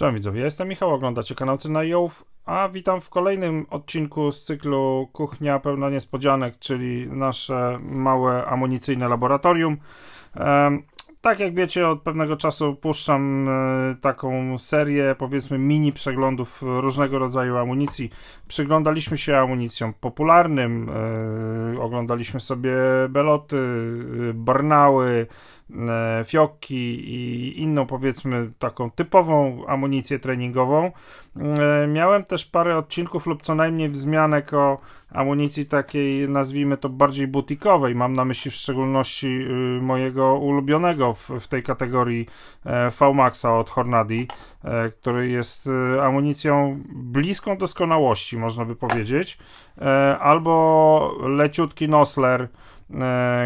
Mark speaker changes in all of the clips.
Speaker 1: Cześć widzowie, ja jestem Michał, oglądacie kanał Cynajołów, a witam w kolejnym odcinku z cyklu Kuchnia pełna niespodzianek, czyli nasze małe amunicyjne laboratorium. Tak jak wiecie, od pewnego czasu puszczam e, taką serię, powiedzmy, mini przeglądów różnego rodzaju amunicji. Przyglądaliśmy się amunicjom popularnym, e, oglądaliśmy sobie beloty, e, barnały, e, fiokki i inną, powiedzmy, taką typową amunicję treningową. E, Miałem też parę odcinków lub co najmniej wzmianek o amunicji takiej, nazwijmy to bardziej butikowej. Mam na myśli w szczególności y, mojego ulubionego w, tej kategorii e, V-Maxa od Hornady, który jest y, amunicją bliską doskonałości, można by powiedzieć. Albo leciutki Nosler,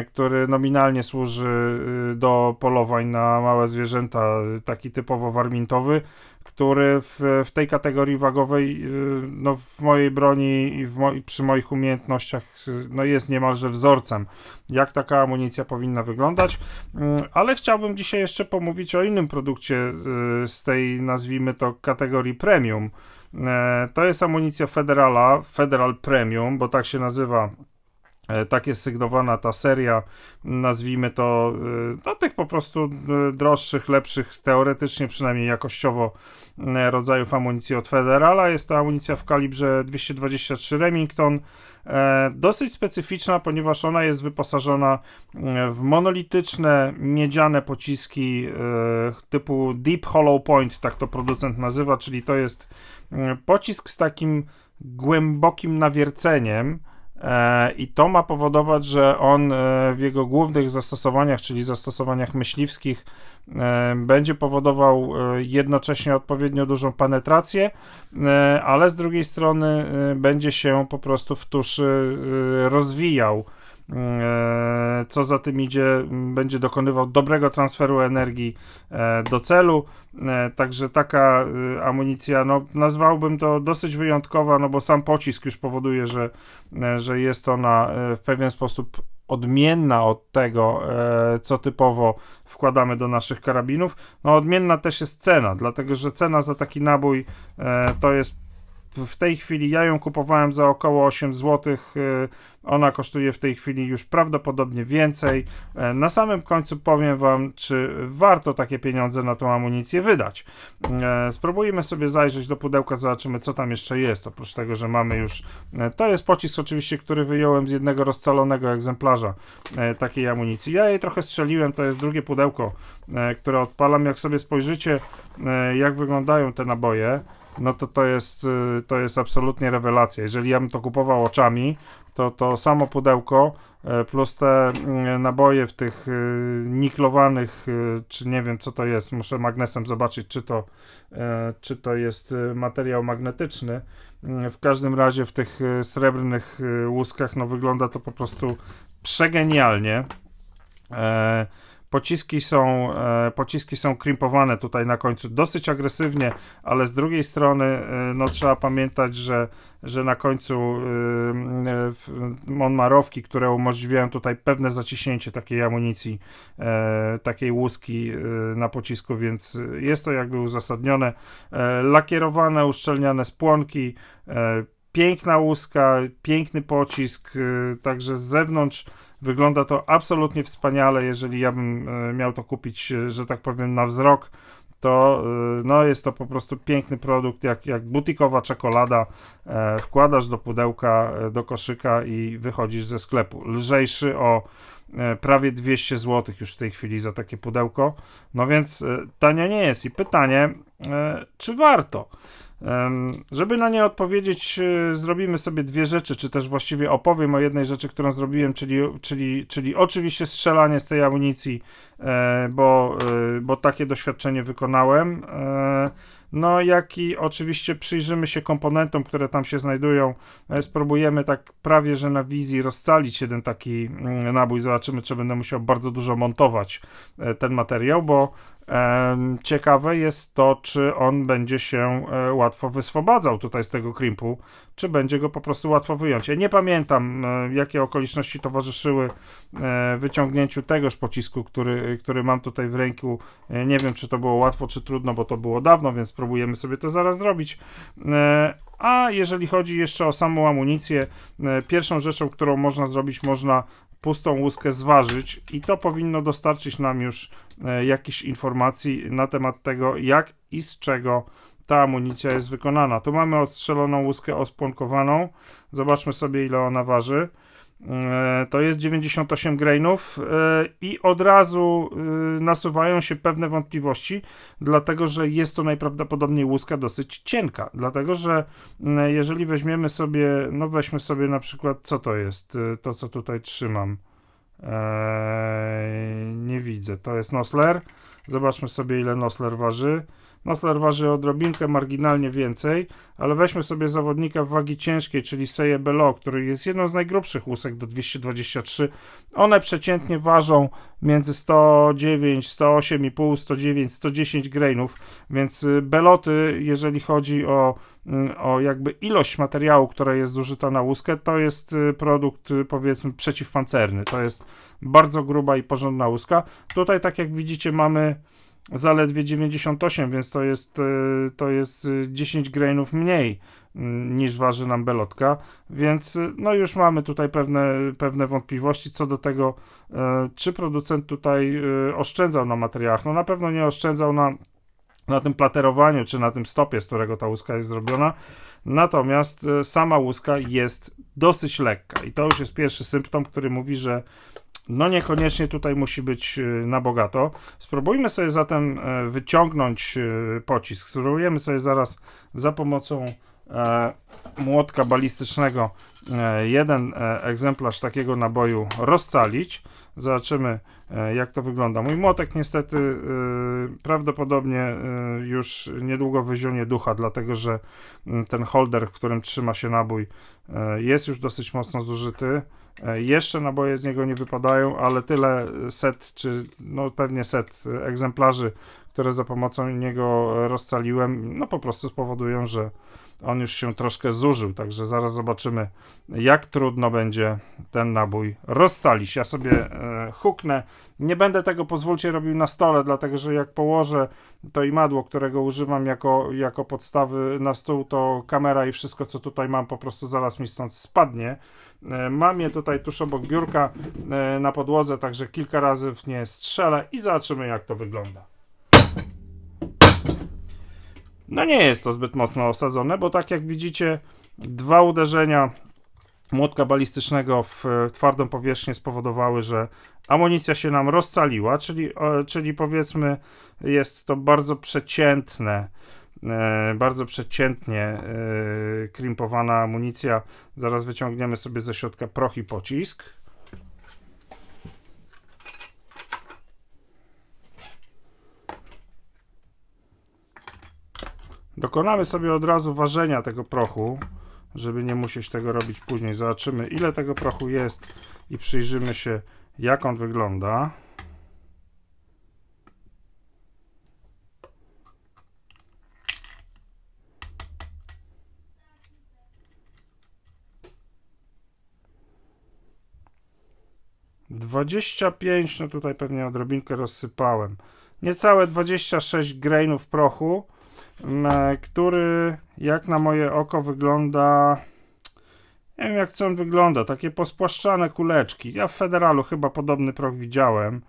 Speaker 1: który nominalnie służy y, do polowań na małe zwierzęta, taki typowo warmintowy, który w, w tej kategorii wagowej, y, no w mojej broni i mo przy moich umiejętnościach, y, no jest niemalże wzorcem, jak taka amunicja powinna wyglądać. Mm, Ale chciałbym dzisiaj jeszcze pomówić o innym produkcie z tej, nazwijmy to, kategorii premium. E, To jest amunicja Federala, Federal Premium, bo tak się nazywa E, Tak jest sygnowana ta seria, nazwijmy to, y, no tych po prostu y, droższych, lepszych, teoretycznie przynajmniej jakościowo rodzajów amunicji od Federala. Jest to amunicja w kalibrze 223 Remington, e, dosyć specyficzna, ponieważ ona jest wyposażona w monolityczne, miedziane pociski typu Deep Hollow Point, tak to producent nazywa, czyli to jest pocisk z takim głębokim nawierceniem, E, I to ma powodować, że on e, w jego głównych zastosowaniach, czyli zastosowaniach myśliwskich, e, będzie powodował e, jednocześnie odpowiednio dużą penetrację, e, ale z drugiej strony e, będzie się po prostu w tuszy e, rozwijał. E, Co za tym idzie, m, będzie dokonywał dobrego transferu energii e, do celu. E, Także taka e, amunicja, no nazwałbym to dosyć wyjątkowa, no bo sam pocisk już powoduje, że, że jest ona w pewien sposób odmienna od tego, co typowo wkładamy do naszych karabinów. No odmienna też jest cena, dlatego że cena za taki nabój to jest w tej chwili ja ją kupowałem za około 8 zł. Ona kosztuje w tej chwili już prawdopodobnie więcej. E, Na samym końcu powiem Wam, czy warto takie pieniądze na tą amunicję wydać. E, Spróbujmy sobie zajrzeć do pudełka, zobaczymy, co tam jeszcze jest. Oprócz tego, że mamy już. e, To jest pocisk, oczywiście, który wyjąłem z jednego rozcalonego egzemplarza takiej amunicji. Ja jej trochę strzeliłem, to jest drugie pudełko, które odpalam. Jak sobie spojrzycie, jak wyglądają te naboje no to to jest, y, to jest absolutnie rewelacja. Jeżeli ja bym to kupował oczami, to to samo pudełko e, plus te mm, naboje w tych y, niklowanych, y, czy nie wiem co to jest, muszę magnesem zobaczyć, czy to, e, czy to jest materiał magnetyczny. Mm, W każdym razie w tych srebrnych łuskach, no wygląda to po prostu przegenialnie. E, Pociski są, e, pociski są krimpowane tutaj na końcu dosyć agresywnie, ale z drugiej strony e, no, trzeba pamiętać, że, że na końcu e, on ma rowki, które umożliwiają tutaj pewne zaciśnięcie takiej amunicji, takiej łuski na pocisku, więc jest to jakby uzasadnione. Lakierowane, uszczelniane spłonki, piękna łuska, piękny pocisk, e, także z zewnątrz Wygląda to absolutnie wspaniale. Jeżeli ja bym e, miał to kupić, e, że tak powiem, na wzrok, to e, no, jest to po prostu piękny produkt, jak, jak butikowa czekolada. Wkładasz do pudełka, do koszyka i wychodzisz ze sklepu. Lżejszy o prawie 200 zł już w tej chwili za takie pudełko. No więc tanio nie jest. I pytanie, czy warto? Żeby na nie odpowiedzieć, e, zrobimy sobie dwie rzeczy, czy też właściwie opowiem o jednej rzeczy, którą zrobiłem, czyli, czyli, czyli oczywiście strzelanie z tej amunicji, e, bo, e, bo takie doświadczenie wykonałem. E, No, jak i oczywiście przyjrzymy się komponentom, które tam się znajdują. Spróbujemy tak prawie, że na wizji rozcalić jeden taki mm, nabój. Zobaczymy, czy będę musiał bardzo dużo montować ten materiał, bo Ciekawe jest to, czy on będzie się e, łatwo wyswobadzał tutaj z tego krimpu, czy będzie go po prostu łatwo wyjąć. Ja nie pamiętam, e, jakie okoliczności towarzyszyły e, wyciągnięciu tegoż pocisku, który, który mam tutaj w ręku. Nie wiem, czy to było łatwo, czy trudno, bo to było dawno, więc spróbujemy sobie to zaraz zrobić. A jeżeli chodzi jeszcze o samą amunicję, e, pierwszą rzeczą, którą można zrobić, można pustą łuskę zważyć i to powinno dostarczyć nam już e, jakichś informacji na temat tego, jak i z czego ta amunicja jest wykonana. Tu mamy odstrzeloną łuskę ospłonkowaną. Zobaczmy sobie, ile ona waży. E, To jest 98 grainów e, i od razu e, nasuwają się pewne wątpliwości, dlatego że jest to najprawdopodobniej łuska dosyć cienka. Dlatego że m, jeżeli weźmiemy sobie, no weźmy sobie na przykład, co to jest, to co tutaj trzymam. Eee, nie widzę. To jest Nosler. Zobaczmy sobie, ile Nosler waży. Nosler waży odrobinkę marginalnie więcej, ale weźmy sobie zawodnika w wagi ciężkiej, czyli Seje Belo, który jest jedną z najgrubszych łusek do 223. One przeciętnie ważą między 109, 108,5, 109, 110 grainów, więc y, beloty, jeżeli chodzi o, mm, o jakby ilość materiału, która jest zużyta na łuskę, to jest y, produkt y, powiedzmy przeciwpancerny. To jest bardzo gruba i porządna łuska. Tutaj, tak jak widzicie, mamy zaledwie 98, więc to jest, y, to jest y, 10 grainów mniej mm, niż waży nam belotka, więc y, no już mamy tutaj pewne, pewne wątpliwości co do tego, y, czy producent tutaj y, oszczędzał na materiałach. No na pewno nie oszczędzał na, na tym platerowaniu, czy na tym stopie, z którego ta łuska jest zrobiona, natomiast y, sama łuska jest dosyć lekka i to już jest pierwszy symptom, który mówi, że no niekoniecznie tutaj musi być y, na bogato. Spróbujmy sobie zatem e, wyciągnąć y, pocisk. Spróbujemy sobie zaraz za pomocą e, młotka balistycznego e, jeden egzemplarz takiego naboju rozcalić. Zobaczymy jak to wygląda. Mój młotek niestety e, prawdopodobnie e, już niedługo wyzionie ducha, dlatego że mm, ten holder, w którym trzyma się nabój e, jest już dosyć mocno zużyty. E, Jeszcze naboje z niego nie wypadają, ale tyle set, czy no pewnie set e, egzemplarzy, które za pomocą niego e, rozcaliłem, no po prostu spowodują, że on już się troszkę zużył, także zaraz zobaczymy, jak trudno będzie ten nabój rozcalić. Ja sobie e, huknę. Nie będę tego, pozwólcie, robił na stole, dlatego że jak położę to imadło, którego używam jako, jako podstawy na stół, to kamera i wszystko, co tutaj mam, po prostu zaraz mi stąd spadnie. E, Mam je tutaj tuż obok biurka e, na podłodze, także kilka razy w nie strzelę i zobaczymy, jak to wygląda. No nie jest to zbyt mocno osadzone, bo tak jak widzicie, dwa uderzenia młotka balistycznego w twardą powierzchnię spowodowały, że amunicja się nam rozcaliła, czyli, czyli powiedzmy jest to bardzo przeciętne, e, bardzo przeciętnie e, krimpowana amunicja. Zaraz wyciągniemy sobie ze środka proch i pocisk. Dokonamy sobie od razu ważenia tego prochu, żeby nie musieć tego robić później. Zobaczymy, ile tego prochu jest i przyjrzymy się, jak on wygląda. Dwadzieścia pięć, no tutaj pewnie odrobinkę rozsypałem. Niecałe 26 grainów prochu który jak na moje oko wygląda. Nie wiem jak co on wygląda, takie pospłaszczane kuleczki. Ja w Federalu chyba podobny proch widziałem.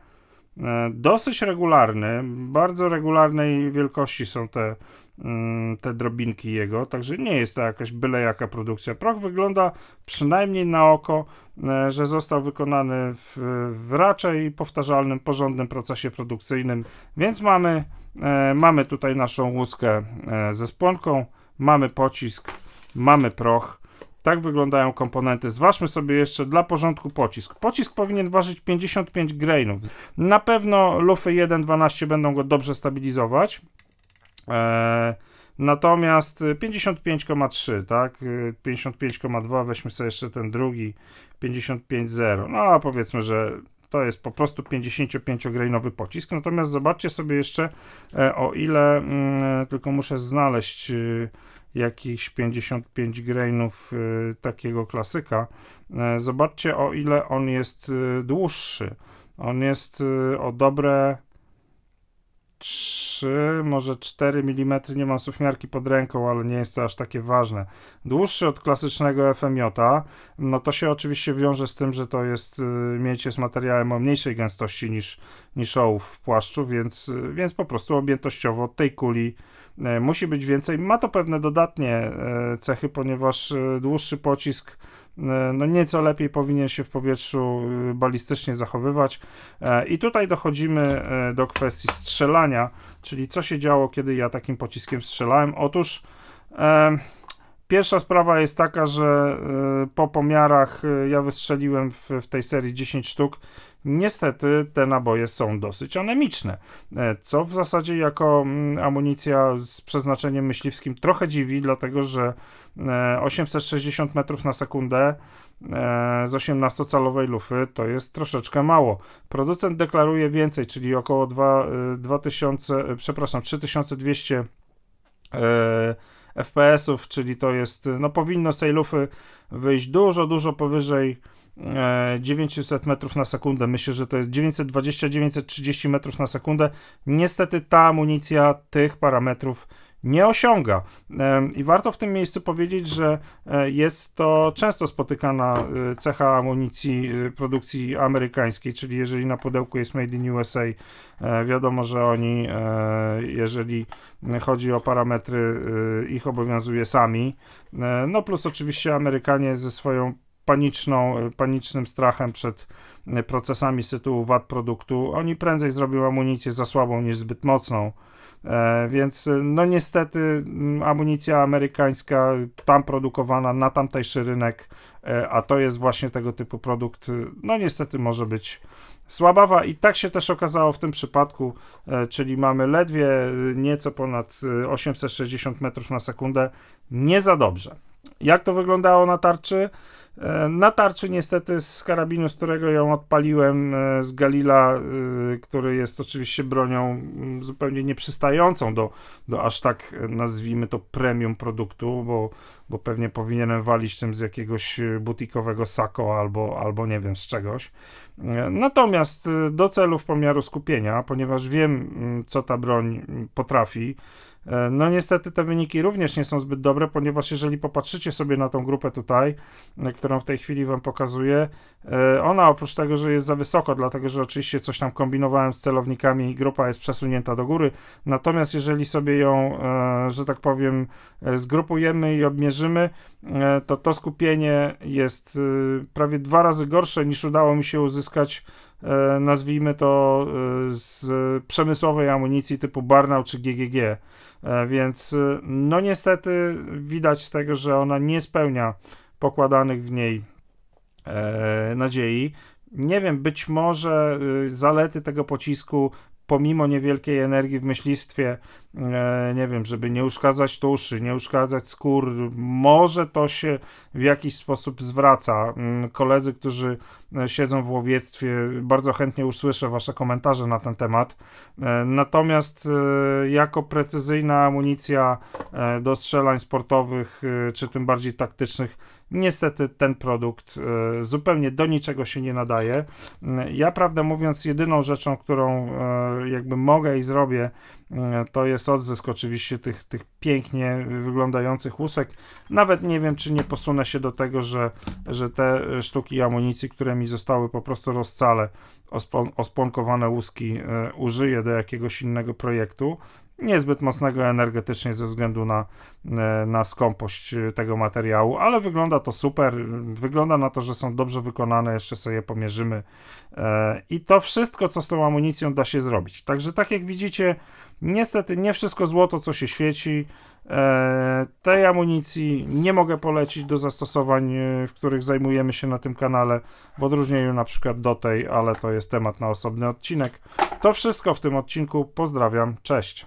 Speaker 1: E, Dosyć regularny, bardzo regularnej wielkości są te, mm, te drobinki jego, także nie jest to jakaś byle jaka produkcja. Proch wygląda przynajmniej na oko, e, że został wykonany w, w raczej powtarzalnym, porządnym procesie produkcyjnym, więc mamy mamy tutaj naszą łuskę e, ze spłonką, mamy pocisk, mamy proch. Tak wyglądają komponenty. Zważmy sobie jeszcze dla porządku pocisk. Pocisk powinien ważyć 55 grainów. Na pewno lufy 1.12 będą go dobrze stabilizować. E, natomiast 55,3, tak? E, 55,2, weźmy sobie jeszcze ten drugi, 55,0. No, powiedzmy, że To jest po prostu 55-grainowy pocisk. Natomiast zobaczcie sobie jeszcze, e, o ile, mm, tylko muszę znaleźć y, jakichś 55 grainów y, takiego klasyka. E, Zobaczcie, o ile on jest dłuższy. On jest o dobre 3, może 4 mm. Nie mam suwmiarki pod ręką, ale nie jest to aż takie ważne. Dłuższy od klasycznego FMJ. No to się oczywiście wiąże z tym, że to jest y, miedź jest materiałem o mniejszej gęstości niż, niż ołów w płaszczu, więc, y, więc po prostu objętościowo tej kuli e, musi być więcej. Ma to pewne dodatnie cechy, ponieważ dłuższy pocisk no nieco lepiej powinien się w powietrzu y, balistycznie zachowywać. E, I tutaj dochodzimy e, do kwestii strzelania, czyli co się działo, kiedy ja takim pociskiem strzelałem. Otóż e, pierwsza sprawa jest taka, że e, po pomiarach e, ja wystrzeliłem w, w tej serii 10 sztuk. Niestety te naboje są dosyć anemiczne, e, co w zasadzie jako mm, amunicja z przeznaczeniem myśliwskim trochę dziwi, dlatego że e, 860 metrów na sekundę e, z 18-calowej lufy to jest troszeczkę mało. Producent deklaruje więcej, czyli około 2, e, 2000, e, przepraszam, 3200 e, FPS-ów, czyli to jest, no powinno z tej lufy wyjść dużo, dużo powyżej e, 900 metrów na sekundę. Myślę, że to jest 920-930 metrów na sekundę. Niestety ta amunicja tych parametrów nie osiąga. I warto w tym miejscu powiedzieć, że e, jest to często spotykana e, cecha amunicji e, produkcji amerykańskiej, czyli jeżeli na pudełku jest Made in USA, wiadomo, że oni, jeżeli chodzi o parametry, ich obowiązuje sami. No plus oczywiście Amerykanie ze swoją paniczną, panicznym strachem przed procesami z tytułu wad produktu, oni prędzej zrobią amunicję za słabą niż zbyt mocną. E, więc e, no niestety amunicja amerykańska tam produkowana na tamtejszy rynek, e, a to jest właśnie tego typu produkt, e, no niestety może być słabawa i tak się też okazało w tym przypadku, e, czyli mamy ledwie e, nieco ponad e, 860 metrów na sekundę, nie za dobrze. Jak to wyglądało na tarczy? E, Na tarczy niestety z karabinu, z którego ją odpaliłem, e, z Galila, e, który jest oczywiście bronią mm, zupełnie nieprzystającą do, do aż tak, nazwijmy to, premium produktu, bo, bo pewnie powinienem walić tym z jakiegoś butikowego Sako albo, albo nie wiem z czegoś. Natomiast do celów pomiaru skupienia, ponieważ wiem, mm, co ta broń potrafi, no niestety te wyniki również nie są zbyt dobre, ponieważ jeżeli popatrzycie sobie na tą grupę tutaj, e, którą w tej chwili wam pokazuję, e, ona oprócz tego, że jest za wysoko, dlatego że oczywiście coś tam kombinowałem z celownikami, grupa jest przesunięta do góry, natomiast jeżeli sobie ją, e, że tak powiem, e, zgrupujemy i obmierzymy, e, to to skupienie jest e, prawie dwa razy gorsze niż udało mi się uzyskać e, nazwijmy to e, z przemysłowej amunicji typu Barnau czy GGG. E, Więc e, no niestety widać z tego, że ona nie spełnia pokładanych w niej e, nadziei. Nie wiem, być może zalety tego pocisku pomimo niewielkiej energii w myślistwie, e, nie wiem, żeby nie uszkadzać tuszy, nie uszkadzać skór, może to się w jakiś sposób zwraca. Mm, Koledzy, którzy e, siedzą w łowiectwie, bardzo chętnie usłyszę Wasze komentarze na ten temat. E, Natomiast jako precyzyjna amunicja do strzelań sportowych, czy tym bardziej taktycznych, niestety ten produkt e, zupełnie do niczego się nie nadaje. Mm, Ja, prawdę mówiąc, jedyną rzeczą, którą e, jakby mogę i zrobię, e, to jest odzysk oczywiście tych, tych pięknie wyglądających łusek. Nawet nie wiem, czy nie posunę się do tego, że, że te sztuki amunicji, które mi zostały po prostu rozcale, ospon- osponkowane łuski e, użyję do jakiegoś innego projektu. Niezbyt mocnego energetycznie ze względu na, e, na skąpość e, tego materiału, ale wygląda to super. Wygląda na to, że są dobrze wykonane, jeszcze sobie pomierzymy. E, I to wszystko, co z tą amunicją da się zrobić. Także, tak jak widzicie, niestety nie wszystko złoto, co się świeci. Tej amunicji nie mogę polecić do zastosowań, w których zajmujemy się na tym kanale, w odróżnieniu na przykład do tej, ale to jest temat na osobny odcinek. To wszystko w tym odcinku. Pozdrawiam, cześć.